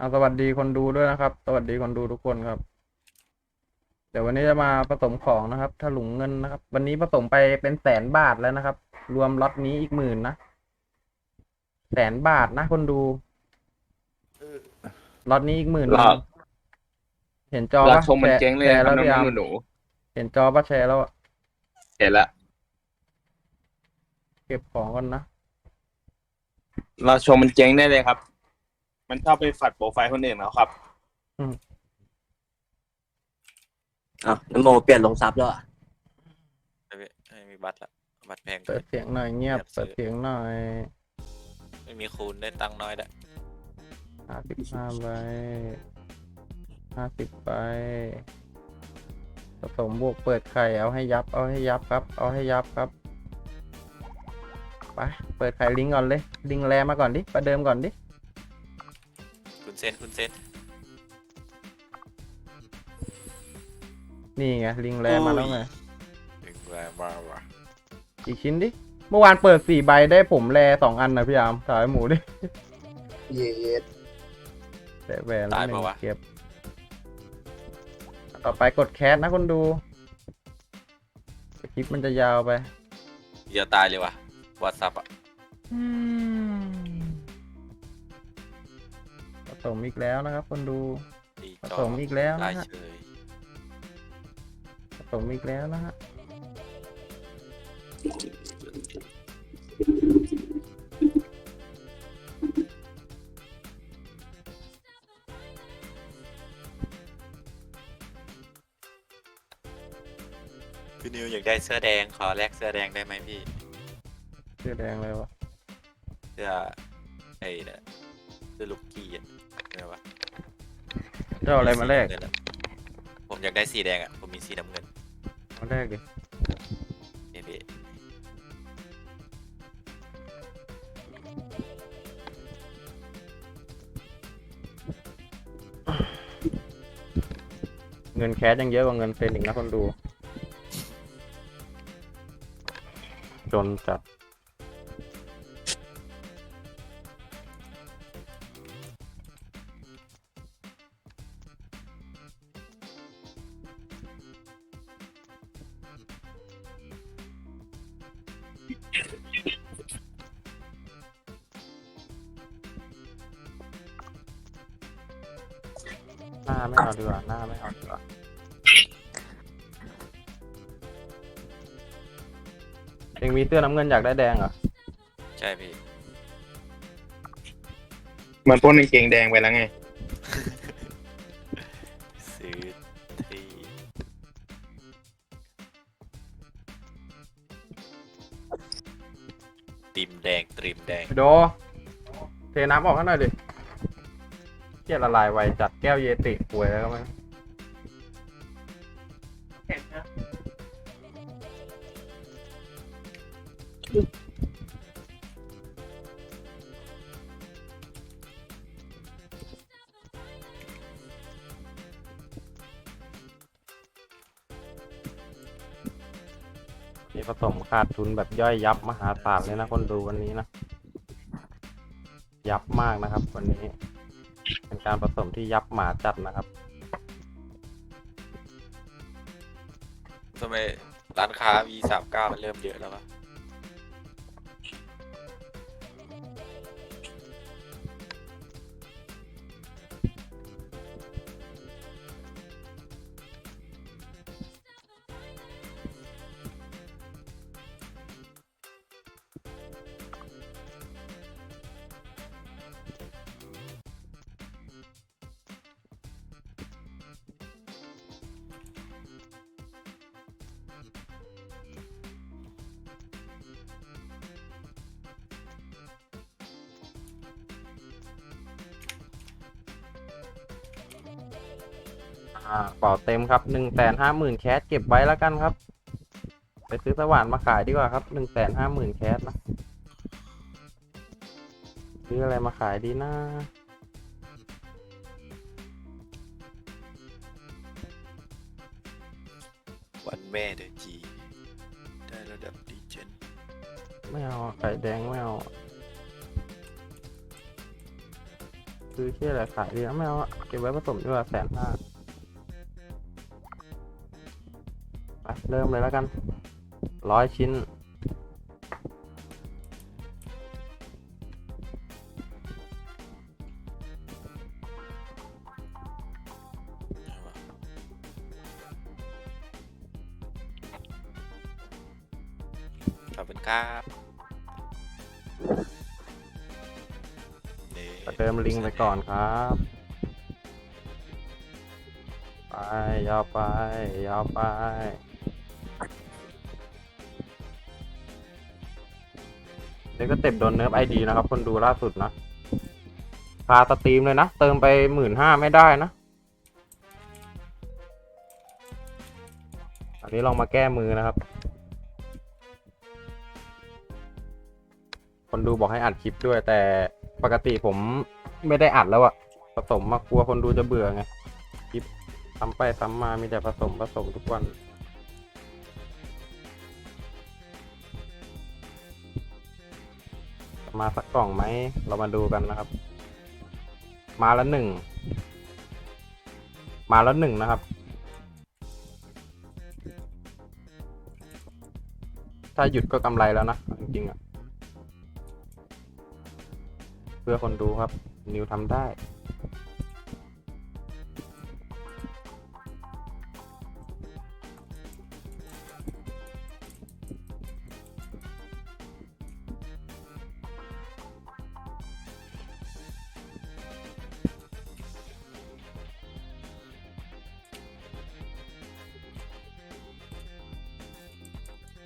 เอาสวัสดีคนดูด้วยนะครับ สวัสดีคนดูทุกคนครับ เดี๋ยววันนี้จะมาผสมของนะครับถลุงเงินนะครับ วันนี้ผสมไปเป็นแสนบาทแล้วนะครับ รวมล็อตนี้อีกหมื่นนะแสนบาทนะคนดูล็อตนี้อีกหมื่นรอบเห็นจอราปะชมมันเจ๊งเลยแชร์ครัแล้บวน้พี่อาร์มองๆหนูเห็นจอปะแชร์แล้วอะๆเห็นละเก็บของก่อนนะเราชมมันเจ๊งได้เลยครับ มันชอบไปฝัดโปรไฟล์คนอื่นแล้วครับ อ้าวนโมเปลี่ยนลงซับแล้วเหรอะไม่มีไม่มีบัตรละบัตรแพงเปิเกิดน เสียงหน่อยเงียบเงียบซื้เปิดอเสียงหน่อยไม่มีคูณได้ตังค์น้อยด้วยห้าสิบห้าใบห้าสิบใบผสมบวกเปิดไข่เอาให้ยับ เอาให้ยับครับ เอาให้ยับครับไปเปิดไข่ลิงก์ก่อนเลยลิงก์แรมาก่อนดิประเดิมก่อนดิคุณเส้ นคุณเส้นนี่ไงลิงก์แรมาแล้วไงถึงแรงมาว่ะอีกชิ้นดิ เมื่อวานเปิดสี่ใบได้ผมแรสองอันนะพี่อามสายหมูดิเย็ดแต่แหวนละหนึ่งเก็บ ต่อไปกดแคสนะคนดูคลิปมันจะยาวไป เดี๋ยวตายเลยว่ะวัดซับอะผ สมอีกแล้วนะครับ คนดู ดีผจอสมอีกแล้วได้นะฮะ เฉยผสมอีกแล้วนะฮะพี่นิวอยากได้เสื้อแดงขอแลกเสื้อแดงได้ไหมพี่ เสื้อแดงเลยวะเสื้อไอ้เนี่ยเสื้อลูกกี้อะไงวะ เจ้าอะไรมาแลกสีน้ำเงินอะผมอยากได้สีแดงอะ ผมมีสีน้ำเงินมาแลกดินี่พี่เงินแคสยังเยอะกว่าเงินเซนอีกนะคนดู จนจัด เองมีเสื้อน้ำเงินอยากได้แดงเหรอใช่พี่มันพ่นกางเกงแดงไปแล้วไง ซื้อที่ติมแดงตรีมแดงโด เทน้ำออกให้หน่อยดิเกียละลายไวจัดแก้วเยติป่วยแล้วก็มั นี่ผสมขาดทุนแบบย่อยยับมหาศาลเลยนะคนดูวันนี้นะ ยับมากนะครับ วันนี้ เป็นการผสมที่ยับหมาจัดนะครับทำไมร้านค้า V สามเก้ามันเริ่มเยอะแล้ววะ อ่าเป่าเต็มครับหนึ่งแสนห้าหมื่นแคสเก็บไว้แล้วกันครับ ไปซื้อสว่านมาขายดีกว่าครับหนึ่งแสนห้าหมื่นแคสนะซื้ออะไรมาขายดีนะวันแม่เดอจีได้ระดับดีเจนไม่เอาอะไข่แดงไม่เอาอะซื้อเชี่ยอะไรขายดีนะไม่เอาอะเก็บไว้ผสมดีกว่าแสนห้า เริ่มเลยแล้วกันร้อยชิ้น ขอบคุณครับนี่เติมลิงก์ไปก่อนครับ ไปยาวไปยาวไป นี่ก็เต็บโดนเนิร์ฟไอดีนะครับ คนดูล่าสุดนะคาสตรีมเลยนะ เติมไปหมื่นห้าไม่ได้นะ อันนี้ลองมาแก้มือนะครับ คนดูบอกให้อัดคลิปด้วย แต่ปกติผมไม่ได้อัดแล้วอะผสมมากลัวคนดูจะเบื่อไง คลิปซ้ำไปซ้ำมามีแต่ผสมผสมทุกวัน มาสักกล่องไหม เรามาดูกันนะครับ มาแล้วหนึ่ง มาแล้วหนึ่งนะครับ ถ้าหยุดก็กำไรแล้วนะ จริงๆอะเพื่อคนดูครับ นิวทำได้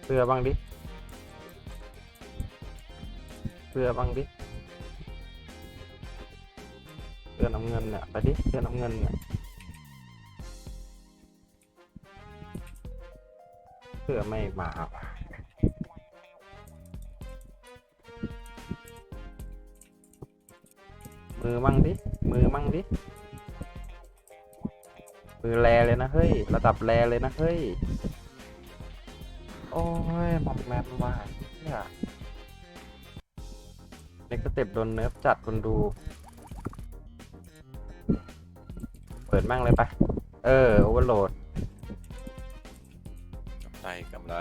เสื้อบ้างดิเสื้อบ้างดิเสื้อน้ำเงินเนี่ยไปดิเสื้อน้ำเงินเนี่ยเสื้อไม่มาว่ะมือมั่งดิ มือมั่งดิ มือแลเลยนะเฮ้ย ระดับแลเลยนะเฮ้ย โอ้ยหมอมแมมว่าเนี่ยเน็กสเต็ปโดนเนิร์ฟจัดคนดู เปิดมั่งเลยปะเออโอเวอร์โหลดกำไรกำไร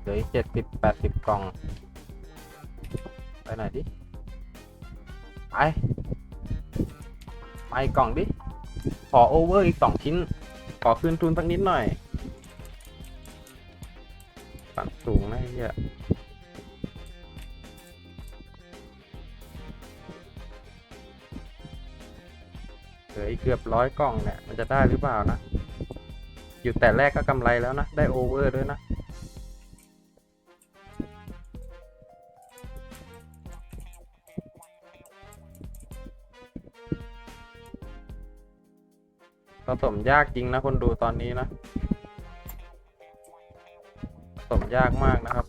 เหลืออีกเจ็ดสิบแปดสิบกล่อง ไปไหนอยดิ ไปมาอีกกล่องดิ ขอโอเวอร์อีกสองชิ้น ขอคืนทุนสักนิดหน่อยปั่นสูงนะไอ้เหี้ยเหลืออีกเกือบร้อยกล่องเนี่ย มันจะได้หรือเปล่านะ อยู่แต่แรกก็กำไรแล้วนะ ได้โอเวอร์ด้วยนะ สมยากจริงนะคนดูตอนนี้นะผสมยากมากนะครับ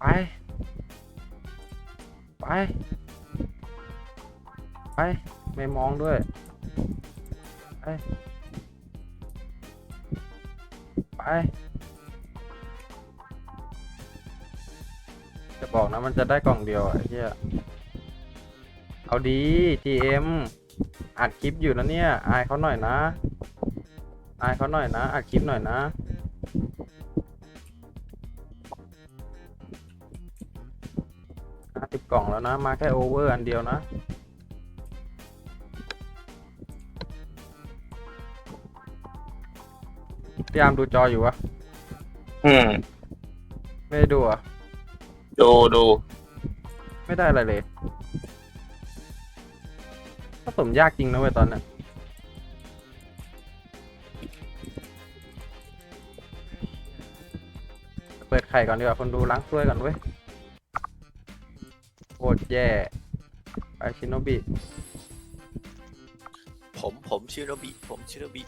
ไป ไป ไป ไม่มองด้วย ไป จะบอกนะมันจะได้กล่องเดียวไอ้เหี้ย เอาดี GM อัดคลิปอยู่นะเนี่ย อายเขาหน่อยนะ อายเขาหน่อยนะ อัดคลิปหน่อยนะห้าสิบกล่องแล้วนะ มาแค่โอเวอร์อันเดียวนะ พยายามดูจออยู่วะ อืม ไม่ได้ดูอะ ดูดูไม่ได้อะไรเลยผสมยากจริงนะเว้ยตอนเนี้ยเปิดไข่ก่อนดีกว่าคนดูล้างถ้วยก่อนเว้ยโคตรแย่ไปชิโนบิผมผมชิโรบิผมชิโรบิ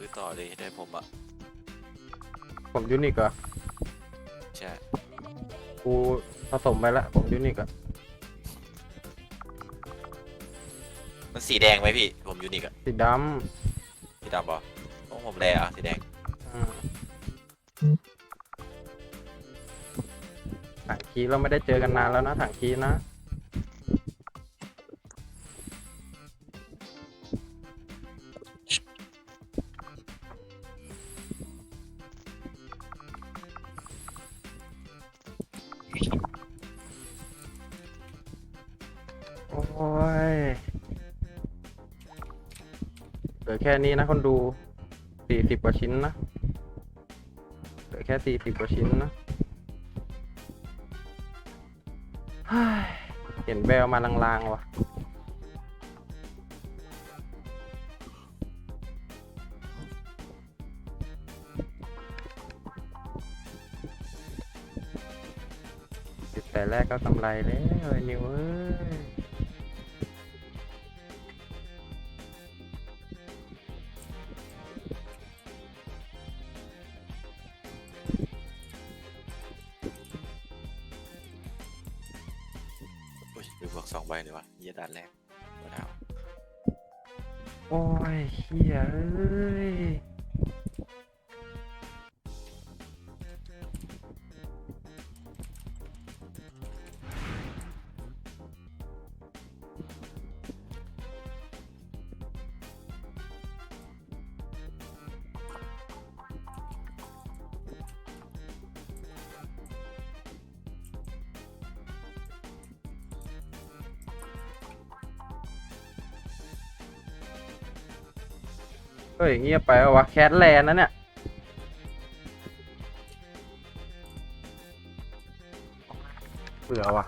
ซื้อต่อเลยได้ผมอะผมยูนิคเหรอใช่ กูผสมไปแล้วผมยูนิคอะมันสีแดงไหมพี่ ผมยูนิคอะสีดสีดำบอต้องผมแลอะสีแดงำอ่าถังคีเราไม่ได้เจอกันนานแล้วนะถังคีนะ แค่นี้นะคนดูสี่สิบกว่าชิ้นนะเหลือแค่สี่สิบกว่าชิ้นนะเห็นแววมาลางๆว่ะแต่แรกก็กำไรแล้วไอ้นิวเอ้ยอุ้ย เฮ้ยเงียบไปวะแคทแลนด์นะเนี่ยเบื่อวะ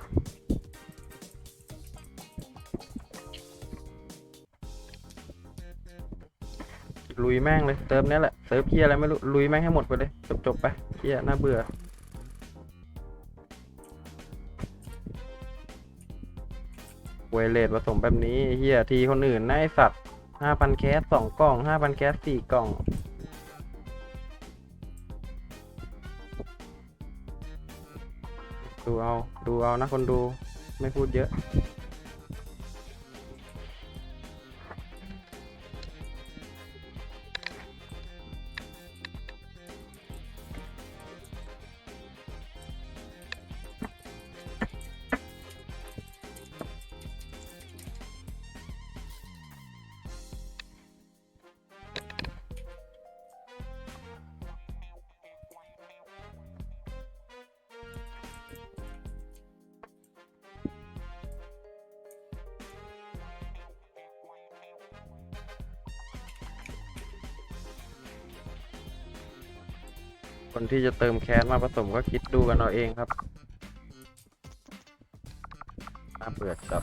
ลุยแม่งเลยเติมนี้แหละเติมเพียอะไรไม่รู้ลุยแม่งให้หมดไปเลย จบจบไปเพียน่าเบื่อเวเลตผสมแบบนี้เฮียทีคนอื่นนะไอสัตว์ ห้าพันแคสสองกล่องห้าพันแคสสี่กล่อง ดูเอา ดูเอานะคนดู ไม่พูดเยอะ คนที่จะเติมแคสมาผสมก็คิดดูกันเอาเองครับน่าเบื่อจับ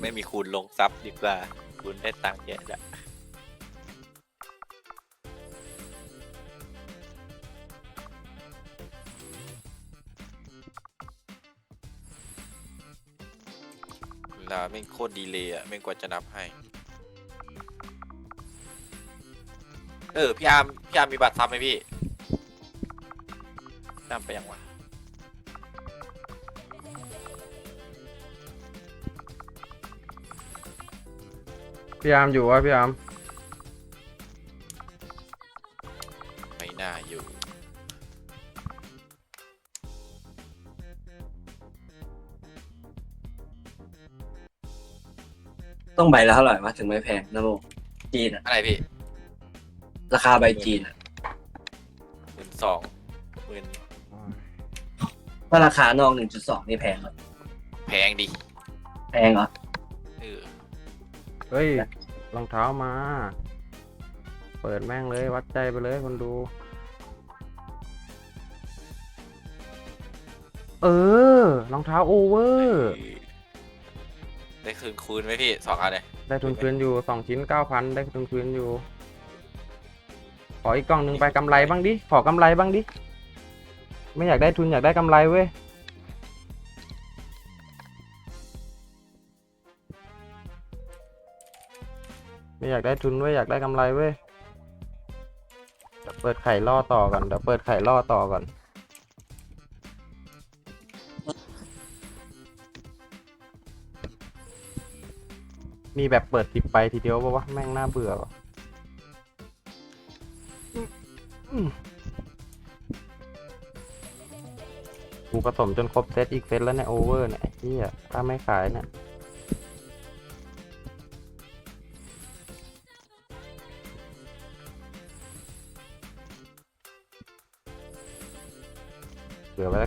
ไม่มีคูณลงซับดีกว่า คูณได้ตังค์เยอะจ้ะเวลาไม่งโคตรดีเลยอะไม่งกว่าจะนับให้ เออ พี่อาร์มพี่อาร์มมีบัตรซับไหมพี่จำไปยังวะ พี่ยามอยู่วะพี่ยามไม่น่าอยู่ ต้องใบละเท่าไหร่วะถึงไม่แพงนะโมจีนอะอะไรพี่ราคาใบจีนอะหมื่นสองหมื่นถ้าราคานอกหนึ่งจุดสองนี่แพงเหรอแพงดิแพงเหรอเออเฮ้ย รองเท้ามา เปิดแม่งเลยวัดใจไปเลยคนดู เออรองเท้าโอเวอร์ ได้คืนคูณไหมพี่สองอันเลยได้ทุนคืนอยู่สองชิ้นเก้าพันได้ทุนคืนอยู่ ขออีกกล่องหนึ่งไปกำไรบ้างดิ ขอกำไรบ้างดิ ไม่อยากได้ทุนอยากได้กำไรเว้ย ไม่อยากได้ทุนเว้ยอยากได้กำไรเว้ยเดี๋ยวเปิดไข่ล่อต่อก่อนเดี๋ยวเปิดไข่ล่อต่อก่อนมีแบบเปิดสิบไปทีเดียวปะวะแม่งน่าเบื่อวะอืมอืมกูผสมจนครบเซตอีกเซตแล้วเนี่ยโอเวอร์เนี่ยไอ้เฮียถ้าไม่ขายเนี่ย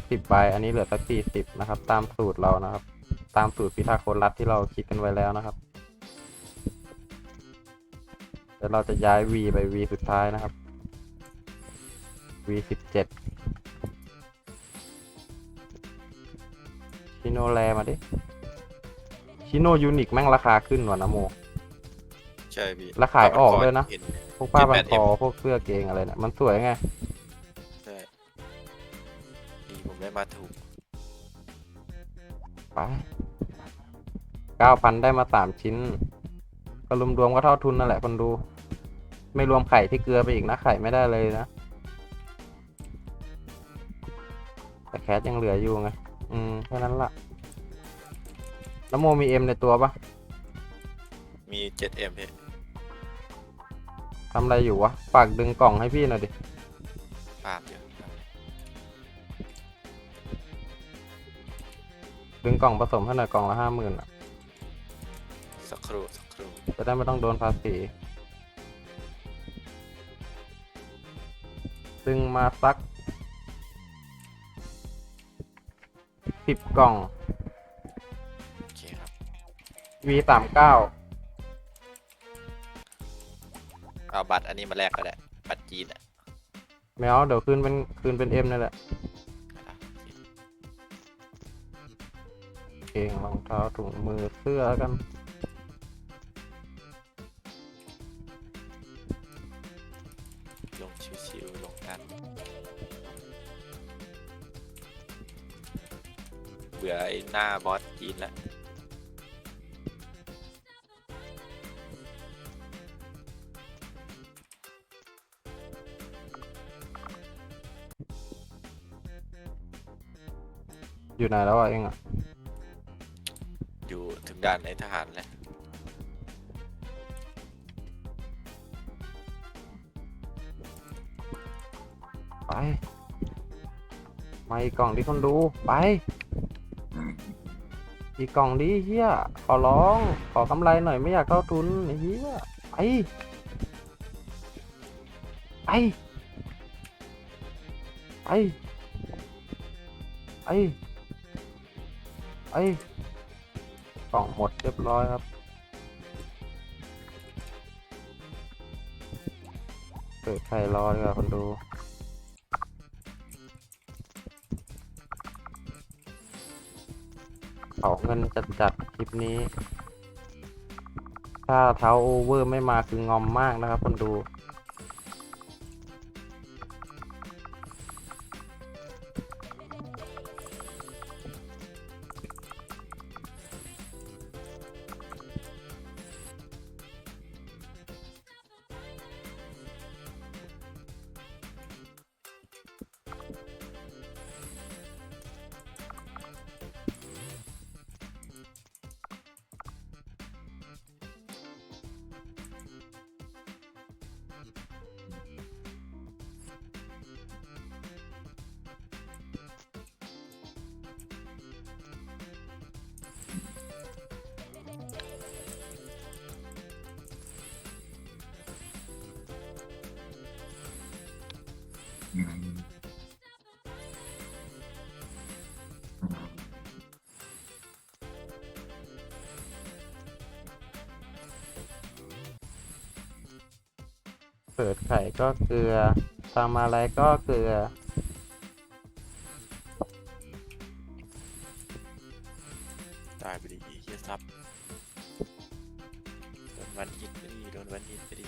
เหลือไว้สักสิบใบอันนี้เหลือสักสี่สิบนะครับ ตามสูตรเรานะครับ ตามสูตรพิธาโคนรัดที่เราคิดกันไว้แล้วนะครับเดี๋ยวเราจะย้าย V ไป V สุดท้ายนะครับ V สิบเจ็ดชิโนแลมาดิชิโนยูนิคแม่งราคาขึ้นว่ะนะโม ใช่พี่แล้วขายออกด้วยนะเห็นพวกผ้าพันคอ 18M พวกเสื้อเกงอะไรเนี่ย มันสวยไง ไปเก้าพันได้มาสามชิ้น ก็รวมๆก็เท่าทุนนั่นแหละคนดู ไม่รวมไข่ที่เกลือไปอีกนะ ไข่ไม่ได้เลยนะ แต่แคสยังเหลืออยู่ไง อืมแค่นั้นละแล้วโมมีเอ็มในตัวปะมี 7M พี่ทำอะไรอยู่วะ ฝากดึงกล่องให้พี่หน่อยดิภาพเย ดึงกล่องผสมให้หน่อยกล่องละห้าหมื่นอะ สักครู่สักครู่จะได้ไม่ต้องโดนภาษีดึงมาสักสิบกล่อง โอเคครับ V สามเก้าเอาบัตรอันนี้มาแลกก็ได้บัตรจีนอะ แมวเดี๋ยวคืนเป็นคืนเป็นเอ็มนั่นแหละอะ เกงรองเท้าถุงมือเสื้อแล้วกันลงชิวๆลงกันเบื่อไอ้หน้าบอสจีนแล้วอยู่ไหนแล้วอะเองอะอยู่ถึง ด่านในทหารแล้วไปมาอีกล่องดิคนดูไปอีกกล่องดิเฮียขอร้องขอกำไรหน่อยไม่อยากเข้าทุนเฮียไปไปไปไปไป กล่องหมดเรียบร้อยครับเปิดไข่รอดีกว่าคนดูเขาเงินจัดจัดคลิปนี้ ถ้าเท้าโอเวอร์ไม่มาคืองอมมากนะครับคนดู เปิดไข่ก็เกลือทำอะไรก็เกลือ ตายไปดิอีเฮียซับโดนวันยิตไปดิโดนวันยิตไปดิ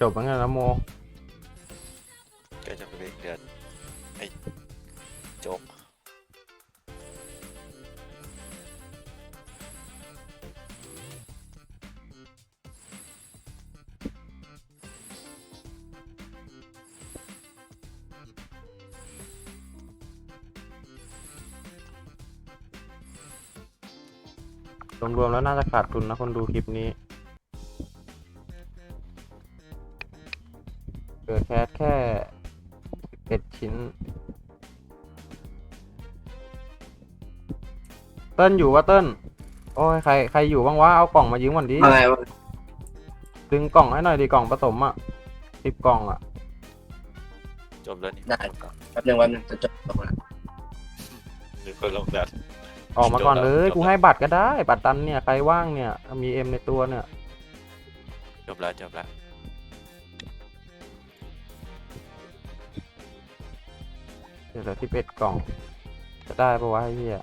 จบแล้วไงนะโม รวมๆแล้วน่าจะขาดทุนนะคนดูคลิปนี้เกิดแคสแค่เอ็ดชิ้น เติ้ลอยู่วะเติ้ลโอ้ยใครใครอยู่บ้างวะเอากล่องมายืมก่อนดิมาไงวะดึงกล่องให้หน่อยดิกล่องผสมอะสิบกล่องอะ จบแล้วนี่ได้แป๊บนึงแป๊บนึงจะจบตรงนั้นมีคนลงแบบ ออกมาก่อนเลยจบแล้วกูให้บัตรก็ได้ บัตรตันเนี่ย ใครว่างเนี่ย มีเอ็มในตัวเนี่ย จบแล้วจบแล้วเดี๋ยวเหลือสิบเอ็ดกล่อง จะได้ปะวะไอ้เหี้ย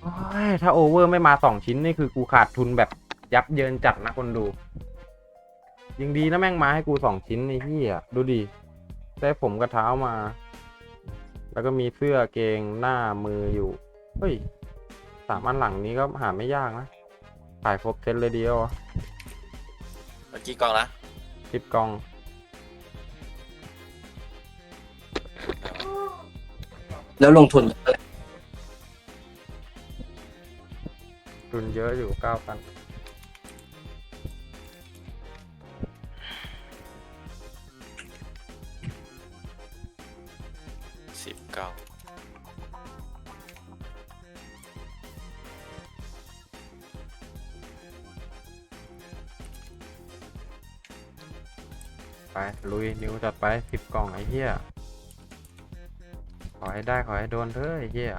โอ้ยถ้าโอเวอร์ไม่มาสองชิ้นนี่คือกูขาดทุนแบบยับเยินจัดนะคนดู ยังดีนะแม่งมาให้กูสองชิ้นไอ้เหี้ยดูดิ ได้ผมกระเท้ามา แล้วก็มีเสื้อเกงหน้ามืออยู่ เฮ้ยสามอันหลังนี้ก็หาไม่ยากนะขายครบเซตเลยเดียวอะเมื่อกี้กล้องนะสิบกล่องแล้วลงทุนเท่าไหร่ทุนเยอะอยู่เก้าพัน นิวจัดไปสิบกล่องไอ้เหี้ย ขอให้ได้ขอให้โดนเถอะไอ้เหี้ย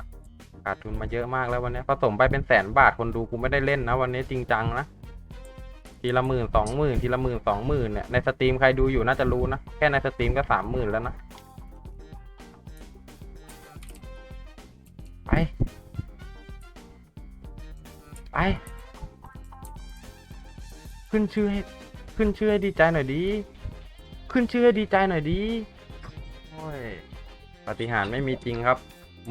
ขาดทุนมาเยอะมากแล้ววันนี้ผสมไปเป็นแสนบาทคนดูกูไม่ได้เล่นนะ วันนี้จริงจังนะทีละหมื่นสองหมื่นทีละหมื่นสองหมื่นเนี่ยในสตรีมใครดูอยู่น่าจะรู้นะแค่ในสตรีมก็สามหมื่นแล้วนะไปไปขึ้นชื่อให้ขึ้นชื่อให้ดีใจหน่อยดี ขึ้นชื่อดีใจหน่อยดีโอ้ยปฏิหารไม่มีจริงครับ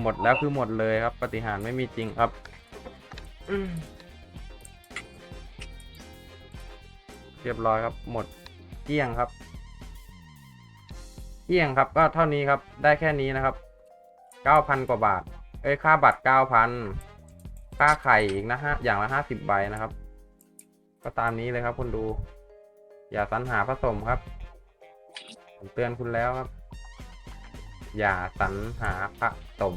หมดแล้วคือหมดเลยครับ ปฏิหารไม่มีจริงครับเรียบร้อยครับ หมดเกี้ยงครับเกี้ยงครับ ก็เท่านี้ครับ ได้แค่นี้นะครับเก้าพันกว่าบาท เอ้ยค่าบัตรเก้าพันค่าไข่อีกนะฮะอย่างละห้าสิบใบนะครับ ก็ตามนี้เลยครับคุณดู อย่าสรรหาผสมครับ ผมเตือนคุณแล้วครับ อย่าสรรหาพระสม